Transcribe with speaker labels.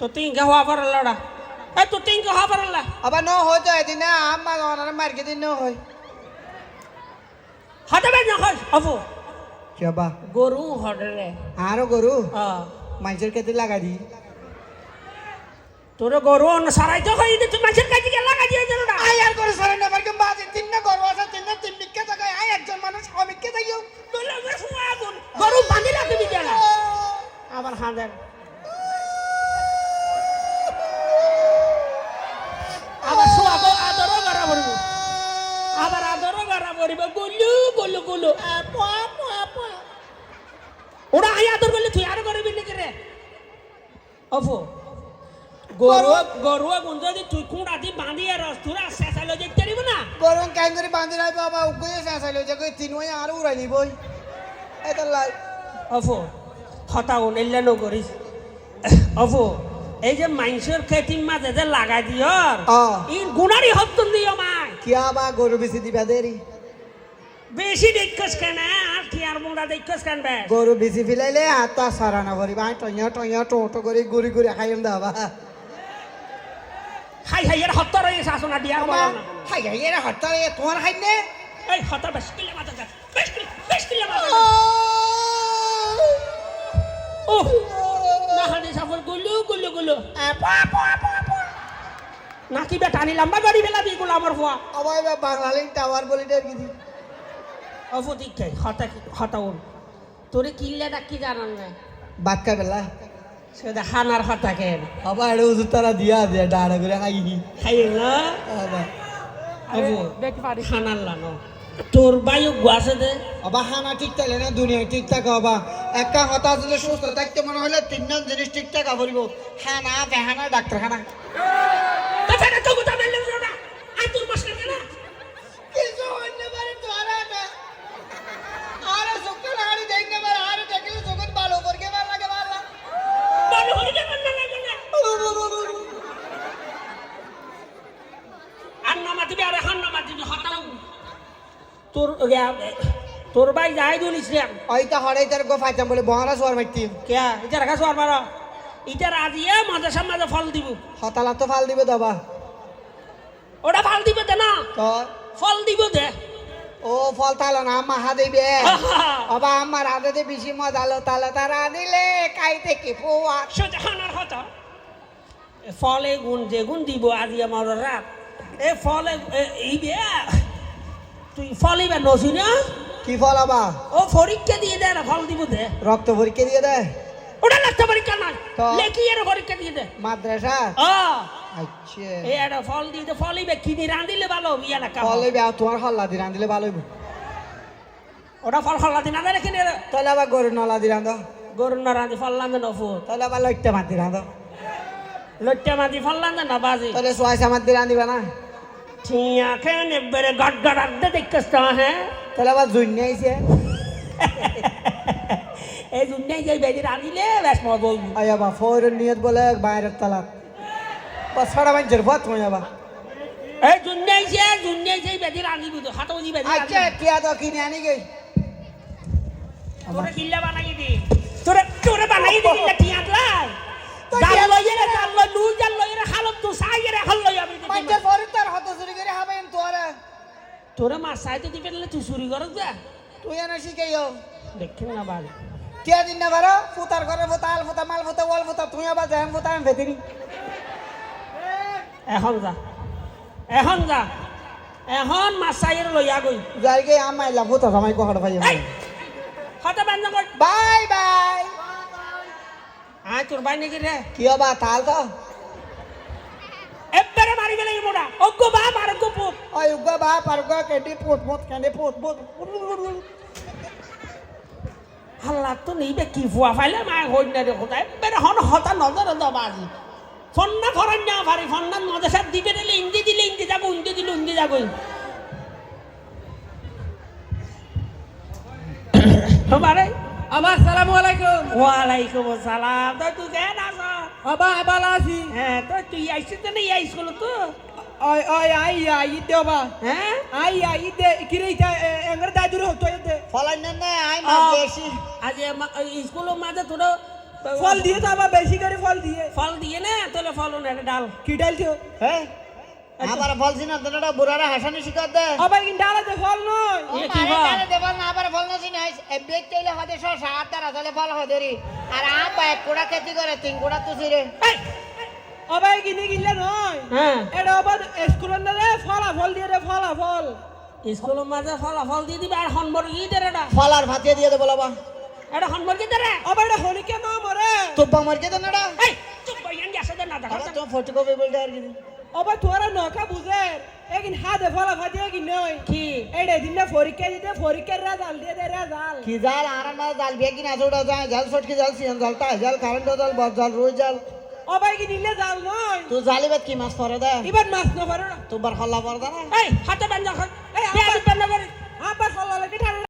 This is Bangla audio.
Speaker 1: তো তিনকে হওয়া পারলা এ তো তিনকে হওয়া
Speaker 2: আবার ন হয়তো এদিন না আমার অনার মার্কে দিন ন হয়
Speaker 1: হয় হব
Speaker 2: কেবা
Speaker 1: গরু হটে রে
Speaker 2: আরও গরু
Speaker 1: হ্যাঁ
Speaker 2: মানুষের খেতে লাগা দি
Speaker 1: তোর গরু অন্য সারাইতে হয় যে তুই মাছের কাছে গিয়ে লাগা দিয়ে দিল না
Speaker 2: আই আর করে সরেন না বারকে বাজে তিন না গরু আছে তিন না তিন মিক্কে থাকে আই একজন মানুষ অমিক্কে থাকিও
Speaker 1: তোলে আমার ফুয়া আগুন গরু বাঁধি রাখবি কেন আবার হাঁদের আবার শোয়াব আদরও করা পড়ব আবার আদরও করা পড়ব গুলু গুলু ওরা আই আদর করলে তুই আরও অফো গরু যদি তুই কুড়া দি পারিব না?
Speaker 2: কেন করে বাঁধি রাখব? বাবা উগয়ে শেষাইলো যে কই তিন ওই আর উড়াই নিবই এটা লাই
Speaker 1: অফো এই যে মাইনসের খেতির মাঝে যে লাগাই দিয়র ই গুণারি হপ্তন দিও মাই।
Speaker 2: কিয়া বা গরু বেশি দিবা দেরি?
Speaker 1: বেশি দেখছস কেন? আর কি আর মোড়া দেখছস কেন বে?
Speaker 2: গরু বেশি ফিলাইলে হাত তো সারানা করিবা আই টইয়া টইয়া টোটো করে গুড়ি গুড়ি খাইম দাবা
Speaker 1: হাই হাই এর হত্তর হয়ে শাসনা দিয়ার বলা না।
Speaker 2: হাই হাই এরা হঠাৎ তোমার খাই নে।
Speaker 1: এই হত্তর বেশ কিলে মাথা যা বেশ কিলে বেশ কিলে মাথা ও না হানি সাফর গুলু গুলু গুলু আপা আপা আপা আপা। নাকি বেটা নি লম্বা গাড়ি বেলা দি গুলো আমার ফুয়া
Speaker 2: আবার বাঙালি টাওয়ার বলি ডের গিদি
Speaker 1: খাই হতা হতাউন তোরে কিল্লে ডাকি জানান না
Speaker 2: খাই বেলা।
Speaker 1: সেটা হানার হতা কেন
Speaker 2: আবার এটা উজু তারা দিয়া দে ডাড়া করে খাই
Speaker 1: খাই না অবু হানার লানো তোর বায়ু গুয়াছে দে।
Speaker 2: আবার হানা ঠিক থাকলে না দুনিয়া ঠিক থাকে আবা একটা যদি সুস্থ থাকতে মনে হলে তিনজন জিনিস ঠিক থাকা বলিব হানা বেহানা ডাক্তারখানা
Speaker 1: তাছাড়া তো কথা বললে না আই তোর মাস্টার কেন
Speaker 2: কিছু অন্য বারে ধরা না আরে সুখে লাগাড়ি দেখতে পারে আরে দেখলে সুখে ভালো করকে ভালো লাগে ভালো
Speaker 1: বল হরি কেন না লাগে না আর নামা দিবি আরে হান নামা দিবি হতাও তোর তোর ভাই যাই দুলিস রে
Speaker 2: ওইটা হরাই তার গো ফাইতাম বলে বহারা সোয়ার মারতি।
Speaker 1: কে এটা রাখা সোয়ার মার? এটা আজিয়ে মাঝে সামাঝে ফল দিব।
Speaker 2: হতালা তো ফাল দিবে দাবা।
Speaker 1: ওটা ফল দিব দে না। ফল দিব দে।
Speaker 2: ও ফল তালো না মাহা দিবে। অবা আমার আদাতে বেশি মজালো তালো তারা দিলে খাইতে কি পোয়া?
Speaker 1: সোজা হানার হতা। ফলে গুণ যে গুণ দিব আজি আমার রাত। এ ফলে এ- এই বে তুই ফল ইবে নসি না?
Speaker 2: কি ফল আবা?
Speaker 1: ও পরীক্ষা দিয়ে দে না ফল দিব দে।
Speaker 2: রক্ত পরীক্ষা দিয়ে দেয়
Speaker 1: ওটা লাগতে পরীক্ষা নাই? লেখি এর পরীক্ষা দিয়ে দে।
Speaker 2: মাদ্রাসা?
Speaker 1: ও
Speaker 2: আচ্ছা।
Speaker 1: এই একটা ফল দিয়ে দে ফল ইবে কিনে রাঁধিলে ভালো ইয়া না কাম।
Speaker 2: ফল হইবে আর তোমার হল্লা দি রাঁধিলে ভালো হইব।
Speaker 1: ওটা ফল ফল দিন আদা কিনে
Speaker 2: তাহলে আবার গরু নলা দি রাঁধো।
Speaker 1: গরু না রাঁধি ফল লান্দে নফুর
Speaker 2: তাহলে আবার লইট্টা মাতি রাঁধো।
Speaker 1: লট্টা মাঝি ফল লান্দে না বাজি।
Speaker 2: তাহলে সোয়াই সামার দি রাঁধিবা না।
Speaker 1: ঠিয়া খেন এবারে গট গট আড্ডে দেখতেছ তো হ্যাঁ
Speaker 2: তাহলে আবার জুন্য আইছে
Speaker 1: এই দুনিয়ায় যে বেদি রাঁধিলে বেশ মজা হইব
Speaker 2: আই আবা ফৌরের নিয়ত বলে বাইরের তালাক বা ছড়া মানুষের ভত মই আবা
Speaker 1: এই দুনিয়ায় যে দুনিয়ায় যে বেদি রাঁধিব তো হাতও দি বেদি
Speaker 2: আচ্ছা টিয়া তো কিনে আনি গই
Speaker 1: তোরে কিল্লা বানাই দি তোরে তোরে বানাই দি কিল্লা টিয়া লাই
Speaker 2: তো
Speaker 1: জাল
Speaker 2: টিয়া-
Speaker 1: লইয়ে রে জাল লই লুই জাল
Speaker 2: করে হবেন তোরা?
Speaker 1: তোরে মাছ সাইতে দিবে না তুই চুরি করছ যা।
Speaker 2: তুই এনে শিখাইও।
Speaker 1: দেখিন না বাড়ি
Speaker 2: টিয়া দিন না বারো ফুতার ঘরে ফুতা আল ফুতা মাল ফুতা ওয়াল ফুতা তুই আবার যাই ফুতা আমি ভেতিনি
Speaker 1: এখন যা। এখন যা। এখন মাছ সাইয়ের লইয়া গই।
Speaker 2: যাই গে আমাইলা ফুতা জামাই কখনো পাই
Speaker 1: এই! হতে বান্ধ কর।
Speaker 2: Bye bye.
Speaker 1: আয় তোর বাই নাকি রে?
Speaker 2: কি হবা তাল তো।
Speaker 1: এবারে তো নিবে কি ফুয়া ফাইলে মা হই না হন হতা নজর দবা ফন্না ফরান না পারি ফন্না নজর দিবে দিলে ইন্দি দিলে ইন্দি যাব ইন্দি দিলে ইন্দি যাব। হবারে
Speaker 3: আমার সালামু আলাইকুম।
Speaker 1: ওয়ালাইকুম আসসালাম। তো তুই কেন আছ
Speaker 3: বাবা ভালো আছি
Speaker 1: হ্যাঁ তো তুই আইছিস তো না এই স্কুল তো?
Speaker 3: ওই ওই আই আই দে বাবা
Speaker 1: হ্যাঁ
Speaker 3: আই আই দে কিরে ইটা এঙ্গর দাই দূর হতো দে
Speaker 2: ফলাই না না আই মাছ বেশি
Speaker 1: আজ স্কুল মাঝে তোরা
Speaker 3: ফল দিয়ে তো আবার বেশি করে ফল দিয়ে।
Speaker 1: ফল দিয়ে না? তাহলে ফল না ডাল?
Speaker 3: কি ডালছো
Speaker 2: হ্যাঁ আবার বলছি না তোরা বুড়ারা হাসানি শিকার দে।
Speaker 3: আবার কি ডালাতে ফল নয়।
Speaker 1: এ কি বা?
Speaker 2: দেবাল না আবার ফল না চিনি এ বেগ চাইলে হদে শ সাত তার আসলে ফল হদরি আর আম বা এক কোড়া খেতি করে তিন কোড়া তুসি রে
Speaker 3: আবার কিনে কিনলে নয়।
Speaker 1: হ্যাঁ।
Speaker 3: এটা আবার স্কুলের না রে ফলা ফল দিয়ে রে ফলা ফল
Speaker 1: স্কুলের মাঝে ফল ফল দিয়ে দিবে আর হনবর কি দে রে
Speaker 2: ফল আর ভাতিয়ে দিয়ে দেবো বাবা
Speaker 1: এটা হনবর কি দে রে?
Speaker 3: আবার এটা হলিকে মা মরে?
Speaker 2: তো বামার কে দেন না
Speaker 1: এই চুপ বইয়ান গেছে দে না
Speaker 2: আবার তো ফটোকপি বলতে আর কি।
Speaker 3: আবার তোরা নকা বুঝে একিন হাতে ফলা ফাটি একিন নয়
Speaker 1: কি
Speaker 3: এটা দিন পরীক্ষা দিতে পরীক্ষার রেজাল্ট দিয়ে দে রেজাল্ট
Speaker 2: কি জাল আর না জাল বেগি না জোড়া যায় জাল ছটকি জাল সিয়ান জাল তা জাল কারেন্ট জাল বব জাল রোজ জাল
Speaker 3: আবার কি নিলে জাল নয়
Speaker 2: তো জালিবাত কি মাছ পরে দে
Speaker 3: এবার মাছ না পারো না
Speaker 2: তোবার হল্লা পরে না
Speaker 1: এই হাতে বান্ধা
Speaker 3: এই, আবার-
Speaker 1: বান্ধা করে
Speaker 3: আবার ফলা লাগে